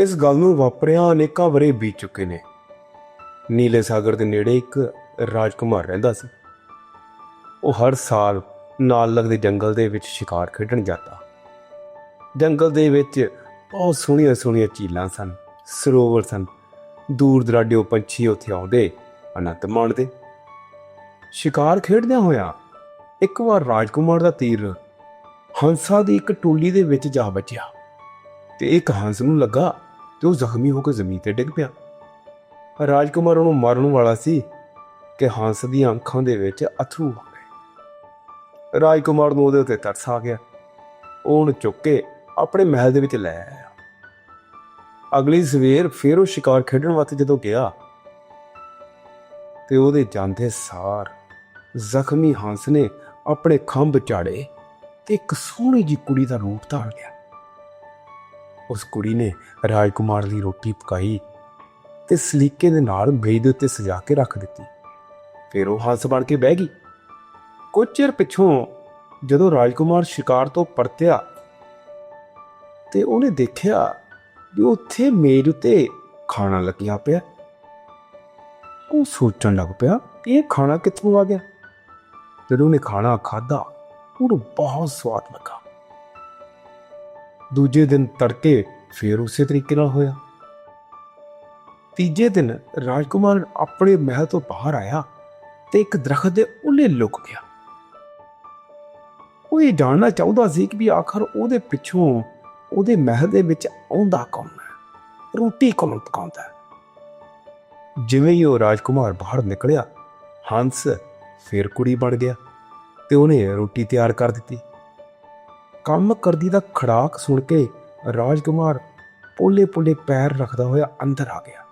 ਇਸ ਗੱਲ ਨੂੰ ਵਾਪਰਿਆ ਅਨੇਕਾਂ ਵਰੇ ਬੀਤ ਚੁੱਕੇ ਨੇ। ਨੀਲੇ ਸਾਗਰ ਦੇ ਨੇੜੇ ਇੱਕ ਰਾਜਕੁਮਾਰ ਰਹਿੰਦਾ ਸੀ। ਉਹ ਹਰ ਸਾਲ ਨਾਲ ਲੱਗਦੇ ਜੰਗਲ ਦੇ ਵਿੱਚ ਸ਼ਿਕਾਰ ਖੇਡਣ ਜਾਂਦਾ। ਜੰਗਲ ਦੇ ਵਿੱਚ ਬਹੁਤ ਸੋਹਣੀਆਂ ਸੋਹਣੀਆਂ ਝੀਲਾਂ ਸਨ, ਸਰੋਵਰ ਸਨ। ਦੂਰ ਦਰਾਡਿਓ ਪੰਛੀ ਉੱਥੇ ਆਉਂਦੇ ਆਨੰਦ ਮਾਣਦੇ। ਸ਼ਿਕਾਰ ਖੇਡਦਿਆਂ ਹੋਇਆ ਇੱਕ ਵਾਰ ਰਾਜਕੁਮਾਰ ਦਾ ਤੀਰ ਹੰਸਾਂ ਦੀ ਇੱਕ ਟੋਲੀ ਦੇ ਵਿੱਚ ਜਾ ਵੱਜਿਆ ਤੇ ਇੱਕ ਹੰਸ ਨੂੰ ਲੱਗਾ ਤੇ ਉਹ ਜ਼ਖਮੀ ਹੋ ਕੇ ਜ਼ਮੀਨ ਤੇ ਡਿੱਗ ਪਿਆ। ਰਾਜਕੁਮਾਰ ਉਹਨੂੰ ਮਾਰਨ ਵਾਲਾ ਸੀ ਕਿ ਹੰਸ ਦੀਆਂ ਅੱਖਾਂ ਦੇ ਵਿੱਚ ਅਥਰੂ ਆ ਗਏ। ਰਾਜਕੁਮਾਰ ਨੂੰ ਉਹਦੇ ਉੱਤੇ ਤਰਸ ਆ ਗਿਆ। ਉਹਨੂੰ ਚੁੱਕ ਕੇ ਆਪਣੇ ਮਹਿਲ ਦੇ ਵਿੱਚ ਲੈ ਆਇਆ। ਅਗਲੀ ਸਵੇਰ ਫਿਰ ਉਹ ਸ਼ਿਕਾਰ ਖੇਡਣ ਵਾਸਤੇ ਜਦੋਂ ਗਿਆ, ਤੇ ਉਹਦੇ ਜਾਂਦੇ ਸਾਰ ਜ਼ਖਮੀ ਹੰਸ ਨੇ ਆਪਣੇ ਖੰਭ ਝਾੜੇ ਤੇ ਇੱਕ ਸੋਹਣੀ ਜੀ ਕੁੜੀ ਦਾ ਰੂਪ ਧਾਰ ਲਿਆ। ਉਸ ਕੁੜੀ ਨੇ ਰਾਜਕੁਮਾਰ ਲਈ ਰੋਟੀ ਪਕਾਈ ਤੇ ਸਲੀਕੇ ਦੇ ਨਾਲ ਮੇਜ਼ ਦੇ ਉੱਤੇ ਸਜਾ ਕੇ ਰੱਖ ਦਿੱਤੀ। ਫਿਰ ਉਹ ਹੰਸ ਬਣ ਕੇ ਬਹਿ ਗਈ। ਕੁਝ ਚਿਰ ਪਿੱਛੋਂ ਜਦੋਂ ਰਾਜਕੁਮਾਰ ਸ਼ਿਕਾਰ ਤੋਂ ਪਰਤਿਆ ਤੇ ਉਹਨੇ ਦੇਖਿਆ ਕਿ ਉੱਥੇ ਮੇਜ਼ ਉੱਤੇ ਖਾਣਾ ਲੱਗਿਆ ਪਿਆ। ਉਹ ਸੋਚਣ ਲੱਗ ਪਿਆ ਕਿ ਇਹ ਖਾਣਾ ਕਿੱਥੋਂ ਆ ਗਿਆ। ਜਦੋਂ ਉਹਨੇ ਖਾਣਾ ਖਾਦਾ ਉਹਨੂੰ ਬਹੁਤ ਸਵਾਦ ਲੱਗਾ। ਦੂਜੇ ਦਿਨ ਤੜਕੇ ਫੇਰ ਉਸੇ ਤਰੀਕੇ ਨਾਲ ਹੋਇਆ। ਤੀਜੇ ਦਿਨ ਰਾਜਕੁਮਾਰ ਆਪਣੇ ਮਹਿਲ ਤੋਂ ਬਾਹਰ ਆਇਆ ਤੇ ਇੱਕ ਦਰਖਤ ਦੇ ਉੱਲੇ ਲੁਕ ਗਿਆ। ਉਹ ਇਹ ਜਾਣਨਾ ਚਾਹੁੰਦਾ ਸੀ ਕਿ ਵੀ ਆਖਰ ਉਹਦੇ ਪਿੱਛੋਂ ਉਹਦੇ ਮਹਿਲ ਦੇ ਵਿੱਚ ਆਉਂਦਾ ਕੌਣ ਹੈ? ਰੋਟੀ ਕੌਣ ਪਕਾਉਂਦਾ ਹੈ? ਜਿਵੇਂ ਹੀ ਉਹ ਰਾਜਕੁਮਾਰ ਬਾਹਰ ਨਿਕਲਿਆ, ਹੰਸ ਫੇਰ ਕੁੜੀ ਬਣ ਗਿਆ ਤੇ ਉਹਨੇ ਰੋਟੀ ਤਿਆਰ ਕਰ ਦਿੱਤੀ। ਕੰਮ ਕਰਦੀ ਦਾ ਖੜਾਕ ਸੁਣ ਕੇ ਰਾਜਕੁਮਾਰ ਪੋਲੇ ਪੋਲੇ ਪੈਰ ਰੱਖਦਾ ਹੋਇਆ ਅੰਦਰ ਆ ਗਿਆ।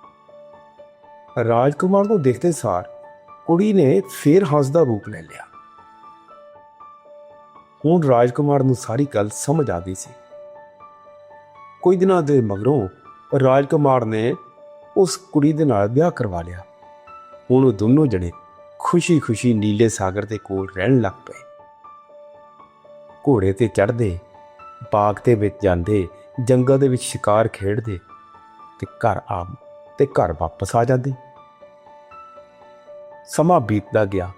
ਰਾਜਕੁਮਾਰ ਨੂੰ ਦੇਖਦੇ ਸਾਰ ਕੁੜੀ ਨੇ ਫੇਰ ਹੱਸਦਾ ਰੂਪ ਲੈ ਲਿਆ। ਹੁਣ ਰਾਜਕੁਮਾਰ ਨੂੰ ਸਾਰੀ ਗੱਲ ਸਮਝ ਆ ਗਈ ਸੀ। ਕੋਈ ਦਿਨਾਂ ਦੇ ਮਗਰੋਂ ਰਾਜਕੁਮਾਰ ਨੇ ਉਸ ਕੁੜੀ ਦੇ ਨਾਲ ਵਿਆਹ ਕਰਵਾ ਲਿਆ। ਹੁਣ ਉਹ ਦੋਨੋਂ ਜਣੇ ਖੁਸ਼ੀ-ਖੁਸ਼ੀ ਨੀਲੇ ਸਾਗਰ ਦੇ ਕੋਲ ਰਹਿਣ ਲੱਗ ਪਏ। ਘੋੜੇ ਤੇ ਚੜ੍ਹਦੇ, ਬਾਗ ਦੇ ਵਿੱਚ ਜਾਂਦੇ, ਜੰਗਲ ਦੇ ਵਿੱਚ ਸ਼ਿਕਾਰ ਖੇਡਦੇ ਤੇ ਘਰ ਆ ਤੇ ਘਰ ਵਾਪਸ ਆ ਜਾਂਦੇ। ਸਮਾਂ ਬੀਤਦਾ ਗਿਆ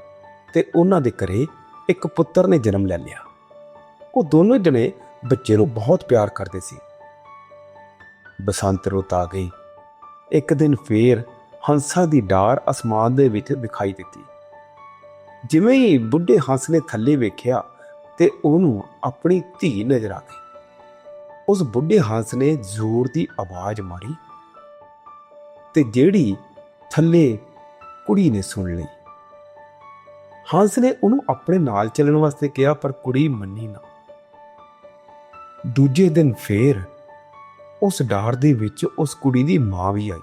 ਤੇ ਉਹਨਾਂ ਦੇ ਘਰੇ ਇੱਕ ਪੁੱਤਰ ਨੇ ਜਨਮ ਲੈ ਲਿਆ। ਉਹ ਦੋਨੋਂ ਜਣੇ ਬੱਚੇ ਨੂੰ ਬਹੁਤ ਪਿਆਰ ਕਰਦੇ ਸੀ। ਬਸੰਤ ਰੁੱਤ ਆ ਗਈ। ਇੱਕ ਦਿਨ ਫੇਰ ਹੰਸਾਂ ਦੀ ਡਾਰ ਅਸਮਾਨ ਦੇ ਵਿੱਚ ਦਿਖਾਈ ਦਿੱਤੀ। ਜਿਵੇਂ ਹੀ ਬੁੱਢੇ ਹੰਸ ਨੇ ਥੱਲੇ ਵੇਖਿਆ ਤੇ ਉਹਨੂੰ ਆਪਣੀ ਧੀ ਨਜ਼ਰ ਆ ਗਈ। ਉਸ ਬੁੱਢੇ ਹੰਸ ਨੇ ਜ਼ੋਰ ਦੀ ਆਵਾਜ਼ ਮਾਰੀ ਤੇ ਜਿਹੜੀ ਥੱਲੇ ਕੁੜੀ ਨੇ ਸੁਣ ਲਈ। ਹੰਸ ਨੇ ਉਹਨੂੰ ਆਪਣੇ ਨਾਲ ਚੱਲਣ ਵਾਸਤੇ ਕਿਹਾ, ਪਰ ਕੁੜੀ ਮੰਨੀ ਨਾ। ਦੂਜੇ ਦਿਨ ਫੇਰ ਉਸ ਡਾਰ ਦੇ ਵਿੱਚ ਉਸ ਕੁੜੀ ਦੀ ਮਾਂ ਵੀ ਆਈ।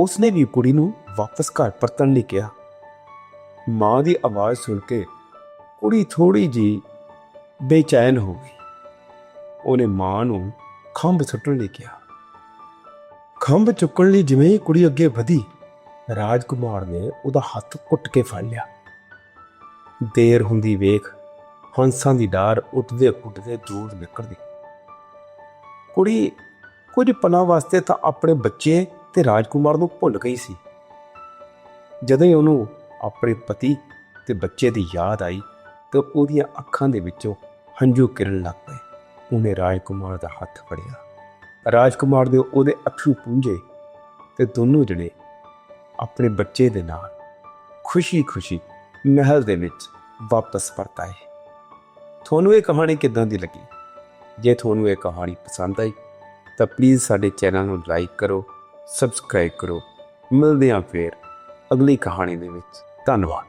ਉਸਨੇ ਵੀ ਕੁੜੀ ਨੂੰ ਵਾਪਸ ਘਰ ਪਰਤਣ ਲਈ ਕਿਹਾ। ਮਾਂ ਦੀ ਆਵਾਜ਼ ਸੁਣ ਕੇ ਕੁੜੀ ਥੋੜੀ ਜੀ ਬੇਚੈਨ ਹੋ ਗਈ। ਉਹਨੇ ਮਾਂ ਨੂੰ ਖੰਭ ਸੁੱਟਣ ਲਈ ਕਿਹਾ। ਖੰਭ ਚੁੱਕਣ ਲਈ ਜਿਵੇਂ ਹੀ ਕੁੜੀ ਅੱਗੇ ਵਧੀ, ਰਾਜਕੁਮਾਰ ਨੇ ਉਹਦਾ ਹੱਥ ਕੁੱਟ ਕੇ ਫੜ ਲਿਆ। ਦੇਰ ਹੁੰਦੀ ਵੇਖ ਹੰਸਾਂ ਦੀ ਡਾਰ ਉੱਠਦੇ ਉੱਠਦੇ ਦੂਰ ਨਿਕਲਦੀ। ਕੁੜੀ ਕੁਝ ਪਲਾਂ ਵਾਸਤੇ ਤਾਂ ਆਪਣੇ ਬੱਚੇ ਤੇ ਰਾਜਕੁਮਾਰ ਨੂੰ ਭੁੱਲ ਗਈ ਸੀ। ਜਦੋਂ ਹੀ ਉਹਨੂੰ ਆਪਣੇ ਪਤੀ ਤੇ ਬੱਚੇ ਦੀ ਯਾਦ ਆਈ ਤਾਂ ਉਹਦੀਆਂ ਅੱਖਾਂ ਦੇ ਵਿੱਚੋਂ ਹੰਝੂ ਕਿਰਨ ਲੱਗ ਪਏ। ਉਹਨੇ ਰਾਜਕੁਮਾਰ ਦਾ ਹੱਥ ਫੜਿਆ। ਰਾਜਕੁਮਾਰ ਦੇ ਉਹਦੇ ਅੱਖੂ ਪੂੰਝੇ ਤੇ ਦੋਨੋਂ ਜਣੇ ਆਪਣੇ ਬੱਚੇ ਦੇ ਨਾਲ ਖੁਸ਼ੀ-ਖੁਸ਼ੀ ਮਹਿਲ ਦੇ ਵਿੱਚ ਵਾਪਸ ਪਰਤ ਆਏ। ਤੁਹਾਨੂੰ ਇਹ ਕਹਾਣੀ ਕਿਦਾਂ ਦੀ ਲੱਗੀ? ਜੇ ਤੁਹਾਨੂੰ ਇਹ ਕਹਾਣੀ ਪਸੰਦ ਆਈ, ਤਾਂ ਪਲੀਜ਼ ਸਾਡੇ ਚੈਨਲ ਨੂੰ ਲਾਈਕ ਕਰੋ ਸਬਸਕ੍ਰਾਈਬ ਕਰੋ। ਮਿਲਦੇ ਹਾਂ ਫੇਰ ਅਗਲੀ ਕਹਾਣੀ ਦੇ ਵਿੱਚ। ਧੰਨਵਾਦ।